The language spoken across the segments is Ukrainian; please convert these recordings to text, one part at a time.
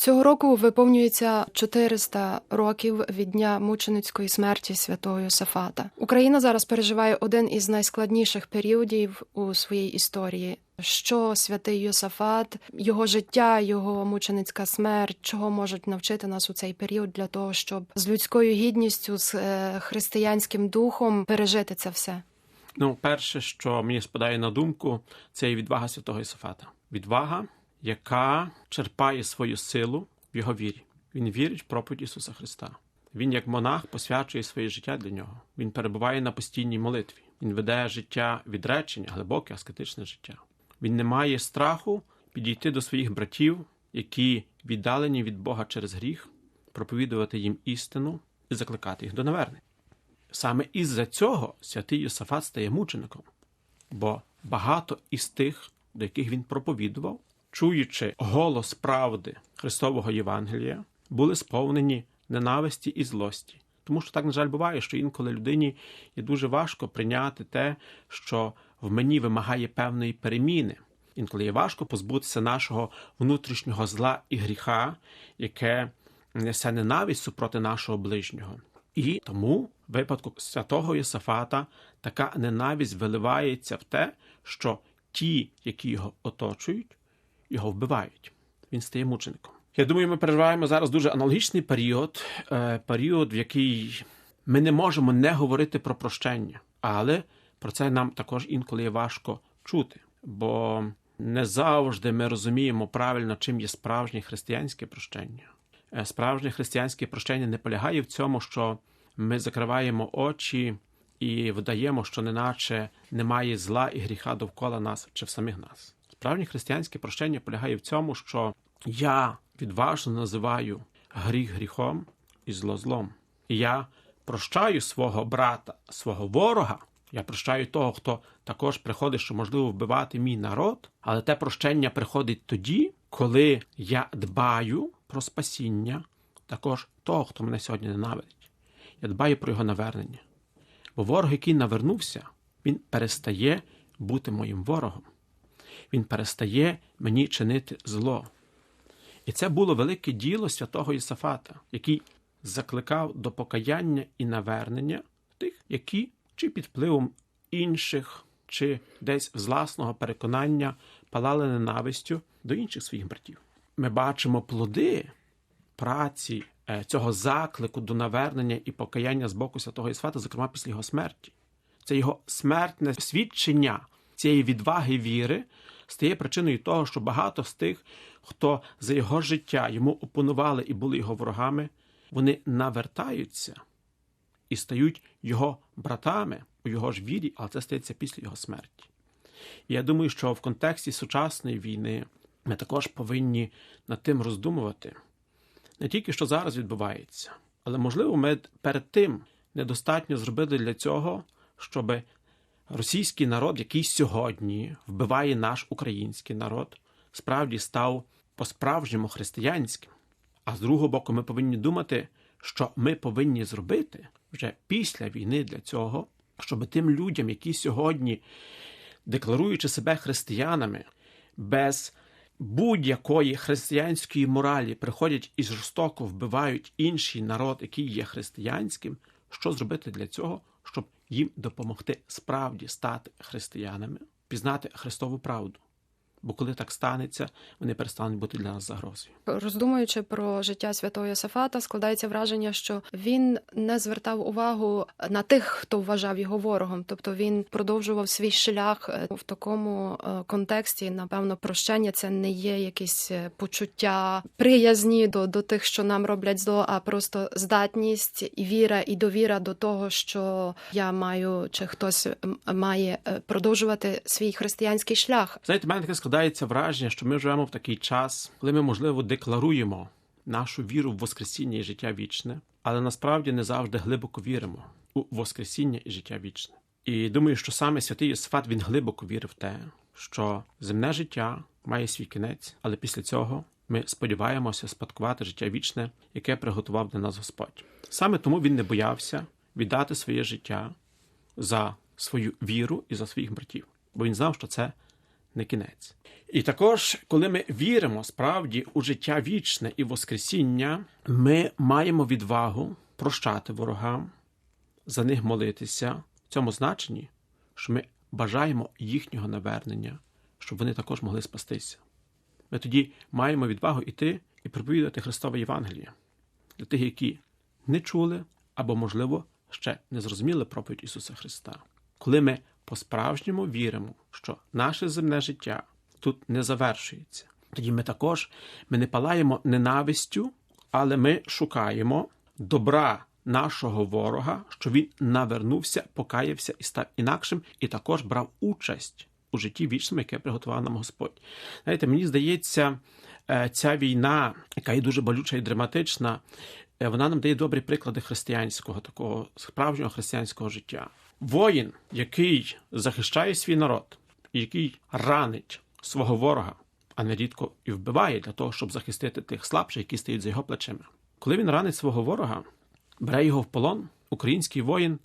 Цього року виповнюється 400 років від дня мученицької смерті святого Йосафата. Україна зараз переживає один із найскладніших періодів у своїй історії. Що святий Йосафат, його життя, його мученицька смерть, чого можуть навчити нас у цей період для того, щоб з людською гідністю, з е, християнським духом пережити це все. Ну, перше, що мені спадає на думку, це і відвага святого Ісофата. Відвага, яка черпає свою силу в його вірі. Він вірить в проповідь Ісуса Христа. Він, як монах, посвячує своє життя для нього. Він перебуває на постійній молитві. Він веде життя відречення, глибоке аскетичне життя. Він не має страху підійти до своїх братів, які віддалені від Бога через гріх, проповідувати їм істину і закликати їх до навернення. Саме із-за цього святий Йосафат стає мучеником, бо багато із тих, до яких він проповідував, чуючи голос правди Христового Євангелія, були сповнені ненависті і злості. Тому що так, на жаль, буває, що інколи людині є дуже важко прийняти те, що в мені вимагає певної переміни. Інколи є важко позбутися нашого внутрішнього зла і гріха, яке несе ненависть супроти нашого ближнього. І тому, в випадку святого Єсафата, така ненависть виливається в те, що ті, які його оточують, його вбивають. Він стає мучеником. Я думаю, ми переживаємо зараз дуже аналогічний період, е, період, в який ми не можемо не говорити про прощення, але про це нам також інколи є важко чути, бо не завжди ми розуміємо правильно, чим є справжнє християнське прощення. Е, Справжнє християнське прощення не полягає в цьому, що ми закриваємо очі і вдаємо, що неначе немає зла і гріха довкола нас чи в самих нас. Справжнє християнське прощення полягає в цьому, що я відважно називаю гріх гріхом і зло злом. І я прощаю свого брата, свого ворога. Я прощаю того, хто також приходить, що можливо вбивати мій народ, але те прощення приходить тоді, коли я дбаю про спасіння також того, хто мене сьогодні ненавидить. Я дбаю про його навернення. Бо ворог, який навернувся, він перестає бути моїм ворогом. Він перестає мені чинити зло. І це було велике діло святого Єсафата, який закликав до покаяння і навернення тих, які чи під впливом інших, чи десь з власного переконання палали ненавистю до інших своїх братів. Ми бачимо плоди праці е, цього заклику до навернення і покаяння з боку святого Єсафата, зокрема після його смерті. Це його смертне свідчення цієї відваги віри стає причиною того, що багато з тих, хто за його життя йому опонували і були його ворогами, вони навертаються і стають його братами у його ж вірі, але це стається після його смерті. І я думаю, що в контексті сучасної війни ми також повинні над тим роздумувати не тільки що зараз відбувається, але можливо, ми перед тим недостатньо зробили для цього, щоб російський народ, який сьогодні вбиває наш український народ, справді став по-справжньому християнським. А з другого боку, ми повинні думати, що ми повинні зробити вже після війни для цього, щоб тим людям, які сьогодні, декларуючи себе християнами, без будь-якої християнської моралі приходять і жорстоко вбивають інший народ, який є християнським, що зробити для цього, їм допомогти справді стати християнами, пізнати Христову правду. Бо коли так станеться, вони перестануть бути для нас загрозою. Роздумуючи про життя святого Йосафата, складається враження, що він не звертав увагу на тих, хто вважав його ворогом. Тобто він продовжував свій шлях е, в такому е, контексті. Напевно, прощення це не є якісь е, почуття приязні до, до тих, що нам роблять зло, а просто здатність і віра, і довіра до того, що я маю чи хтось має продовжувати свій християнський шлях. Знаєте, мене таке складається враження, що ми живемо в такий час, коли ми, можливо, декларуємо нашу віру в Воскресіння і життя вічне, але насправді не завжди глибоко віримо у Воскресіння і життя вічне. І думаю, що саме святий Йосифат він глибоко вірив в те, що земне життя має свій кінець, але після цього ми сподіваємося спадкувати життя вічне, яке приготував для нас Господь. Саме тому він не боявся віддати своє життя за свою віру і за своїх братів, бо він знав, що це не кінець. І також, коли ми віримо справді у життя вічне і Воскресіння, ми маємо відвагу прощати ворогам, за них молитися в цьому значенні, що ми бажаємо їхнього навернення, щоб вони також могли спастися. Ми тоді маємо відвагу йти і проповідувати Христове Євангеліє для тих, які не чули або, можливо, ще не зрозуміли проповідь Ісуса Христа. Коли ми по-справжньому віримо, що наше земне життя тут не завершується, тоді ми також ми не палаємо ненавистю, але ми шукаємо добра нашого ворога, що він навернувся, покаявся і став інакшим, і також брав участь у житті вічному, яке приготував нам Господь. Знаєте, мені здається, е, ця війна, яка є дуже болюча і драматична, е, вона нам дає добрі приклади християнського, такого справжнього християнського життя. Воїн, який захищає свій народ, який ранить свого ворога, а нерідко і вбиває для того, щоб захистити тих слабших, які стоять за його плечима. Коли він ранить свого ворога, бере його в полон, український воїн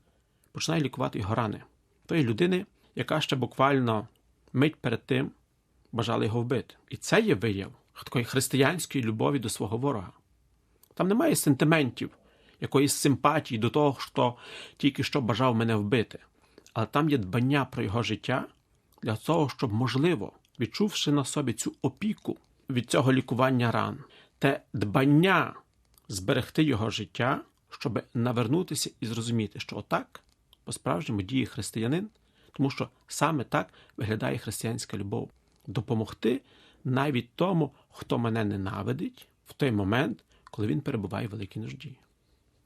починає лікувати його рани. Тої людини, яка ще буквально мить перед тим бажала його вбити. І це є вияв такої християнської любові до свого ворога. Там немає сентиментів, якоїсь симпатії до того, хто тільки що бажав мене вбити. Але там є дбання про його життя для того, щоб, можливо, відчувши на собі цю опіку від цього лікування ран, те дбання зберегти його життя, щоб навернутися і зрозуміти, що отак по-справжньому діє християнин, тому що саме так виглядає християнська любов допомогти навіть тому, хто мене ненавидить в той момент, коли він перебуває в великій нужді.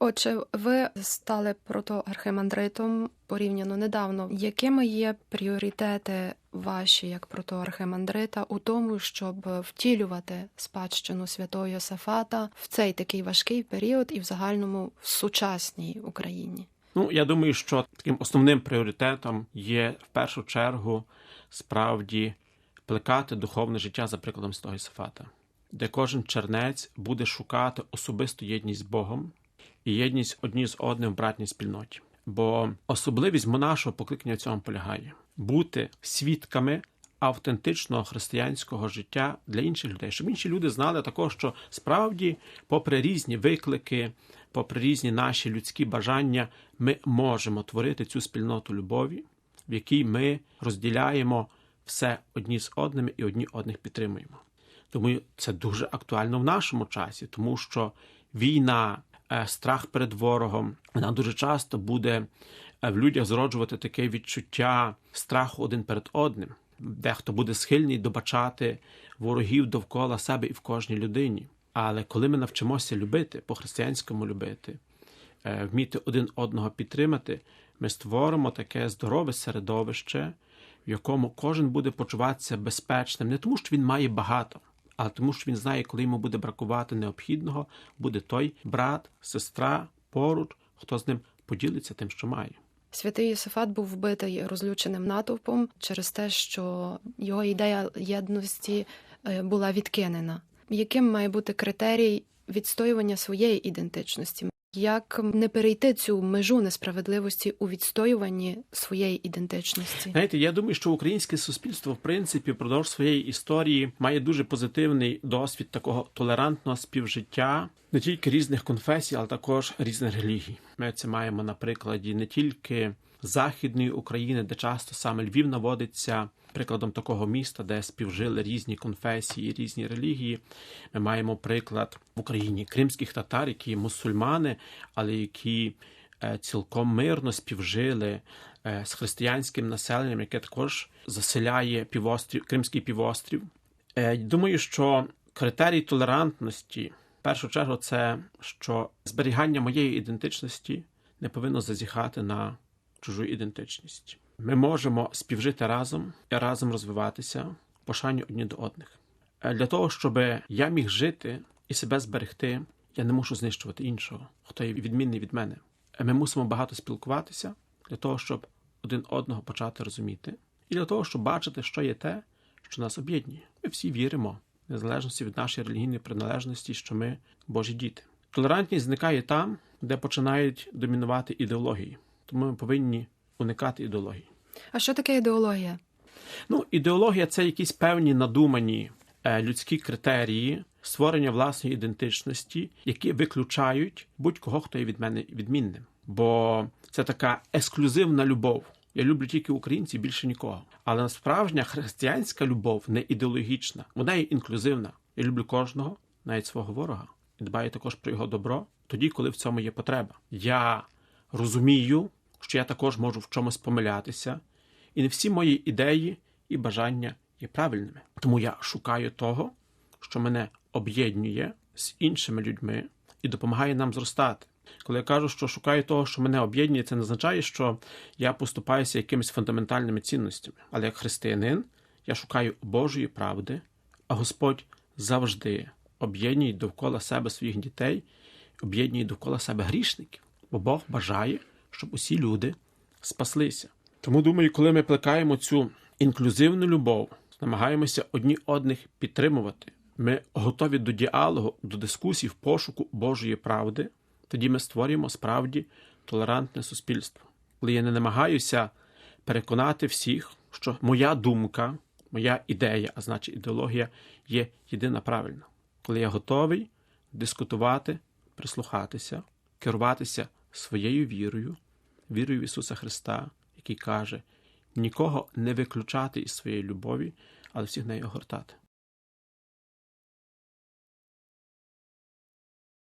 Отже, ви стали протоархимандритом порівняно недавно. Якими є пріоритети ваші як протоархимандрита у тому, щоб втілювати спадщину святого Йосафата в цей такий важкий період і в загальному в сучасній Україні? Ну, я думаю, що таким основним пріоритетом є в першу чергу справді плекати духовне життя за прикладом Святого Йосафата, де кожен чернець буде шукати особисту єдність з Богом і єдність одні з одним в братній спільноті. Бо особливість монашого покликання в цьому полягає бути свідками автентичного християнського життя для інших людей, щоб інші люди знали також, що справді, попри різні виклики, попри різні наші людські бажання, ми можемо творити цю спільноту любові, в якій ми розділяємо все одні з одними і одні одних підтримуємо. Тому це дуже актуально в нашому часі, тому що війна, страх перед ворогом, вона дуже часто буде е, в людях зроджувати таке відчуття страху один перед одним. Дехто буде схильний добачати ворогів довкола себе і в кожній людині. Але коли ми навчимося любити, по-християнському любити, е, вміти один одного підтримати, ми створимо таке здорове середовище, в якому кожен буде почуватися безпечним, не тому, що він має багато, але тому, що він знає, коли йому буде бракувати необхідного, буде той брат, сестра поруч, хто з ним поділиться тим, що має. Святий Йосифат був вбитий розлюченим натовпом через те, що його ідея єдності е, була відкинена. Яким має бути критерій відстоювання своєї ідентичності? Як не перейти цю межу несправедливості у відстоюванні своєї ідентичності? Знаєте, я думаю, що українське суспільство, в принципі, впродовж своєї історії має дуже позитивний досвід такого толерантного співжиття не тільки різних конфесій, але також різних релігій. Ми це маємо на прикладі не тільки західної України, де часто саме Львів наводиться прикладом такого міста, де співжили різні конфесії, різні релігії. Ми маємо приклад в Україні кримських татар, які мусульмани, але які е, цілком мирно співжили е, з християнським населенням, яке також заселяє півострів, Кримський півострів. Е, Думаю, що критерій толерантності в першу чергу це що зберігання моєї ідентичності не повинно зазіхати на чужу ідентичність. Ми можемо співжити разом і разом розвиватися в пошанню одні до одних. Е, Для того, щоб я міг жити і себе зберегти, я не мушу знищувати іншого, хто є відмінний від мене. Е, Ми мусимо багато спілкуватися для того, щоб один одного почати розуміти, і для того, щоб бачити, що є те, що нас об'єднує. Ми всі віримо, незалежності від нашої релігійної приналежності, що ми Божі діти. Толерантність зникає там, де починають домінувати ідеології. Тому ми повинні уникати ідеології. А що таке ідеологія? Ну, ідеологія це якісь певні надумані е, людські критерії створення власної ідентичності, які виключають будь-кого, хто є від мене відмінним. Бо це така ексклюзивна любов. Я люблю тільки українців, більше нікого. Але справжня християнська любов не ідеологічна, вона є інклюзивна. Я люблю кожного, навіть свого ворога, і дбаю також про його добро, тоді, коли в цьому є потреба. Я розумію, що я також можу в чомусь помилятися, і не всі мої ідеї і бажання є правильними. Тому я шукаю того, що мене об'єднує з іншими людьми і допомагає нам зростати. Коли я кажу, що шукаю того, що мене об'єднує, це не означає, що я поступаюся якимись фундаментальними цінностями. Але як християнин я шукаю Божої правди, а Господь завжди об'єднує довкола себе своїх дітей, об'єднує довкола себе грішників, бо Бог бажає, щоб усі люди спаслися. Тому думаю, коли ми плекаємо цю інклюзивну любов, намагаємося одні одних підтримувати, ми готові до діалогу, до дискусій в пошуку Божої правди, тоді ми створюємо справді толерантне суспільство. Коли я не намагаюся переконати всіх, що моя думка, моя ідея, а значить ідеологія, є єдина правильна. Коли я готовий дискутувати, прислухатися, керуватися своєю вірою, вірою в Ісуса Христа, який каже: нікого не виключати із своєї любові, але всіх нею огортати.